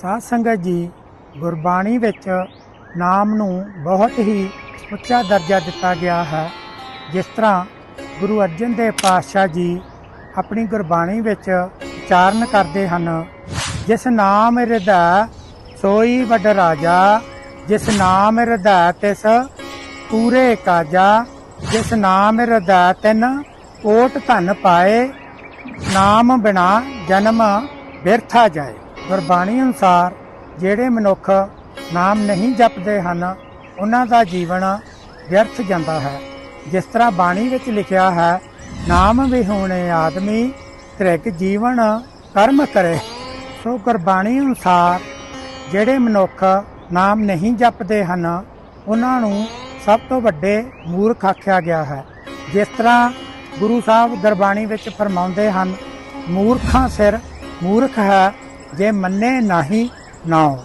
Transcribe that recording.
ਸਾਧ ਸੰਗਤ ਜੀ ਗੁਰਬਾਣੀ ਵਿੱਚ ਨਾਮ ਨੂੰ ਬਹੁਤ ਹੀ ਉੱਚਾ ਦਰਜਾ ਦਿੱਤਾ ਗਿਆ ਹੈ। ਜਿਸ ਤਰ੍ਹਾਂ ਗੁਰੂ ਅਰਜਨ ਦੇਵ ਪਾਤਸ਼ਾਹ ਜੀ ਆਪਣੀ ਗੁਰਬਾਣੀ ਵਿੱਚ ਉਚਾਰਨ ਕਰਦੇ ਹਨ, ਜਿਸ ਨਾਮ ਹਿਰਦੈ, ਸੋਈ ਵੱਡ ਰਾਜਾ, ਜਿਸ ਨਾਮ ਹਿਰਦੈ ਤਿਸ ਪੂਰੇ ਕਾਜਾ, ਜਿਸ ਨਾਮ ਹਿਰਦੈ ਤਿਨ ਕੋਟ ਧਨ ਪਾਏ, ਨਾਮ ਬਿਨਾ ਜਨਮ ਬਿਰਥਾ ਜਾਏ। ਗੁਰਬਾਣੀ ਅਨੁਸਾਰ ਜਿਹੜੇ ਮਨੁੱਖ ਨਾਮ ਨਹੀਂ ਜਪਦੇ ਹਨ, ਉਹਨਾਂ ਦਾ ਜੀਵਨ ਵਿਅਰਥ ਜਾਂਦਾ ਹੈ। ਜਿਸ ਤਰ੍ਹਾਂ ਬਾਣੀ ਵਿੱਚ ਲਿਖਿਆ ਹੈ, ਨਾਮ ਵਿਹੂਣੇ ਆਦਮੀ, ਤ੍ਰਿਗ ਜੀਵਨ ਕਰਮ ਕਰੇ। ਸੋ ਗੁਰਬਾਣੀ ਅਨੁਸਾਰ ਜਿਹੜੇ ਮਨੁੱਖ ਨਾਮ ਨਹੀਂ ਜਪਦੇ ਹਨ, ਉਹਨਾਂ ਨੂੰ ਸਭ ਤੋਂ ਵੱਡੇ ਮੂਰਖ ਆਖਿਆ ਗਿਆ ਹੈ। ਜਿਸ ਤਰ੍ਹਾਂ ਗੁਰੂ ਸਾਹਿਬ ਗੁਰਬਾਣੀ ਵਿੱਚ ਫਰਮਾਉਂਦੇ ਹਨ, ਮੂਰਖਾਂ ਸਿਰ ਮੂਰਖ ਹੈ ਜੇ ਮੰਨੇ ਨਹੀਂ ਨਾ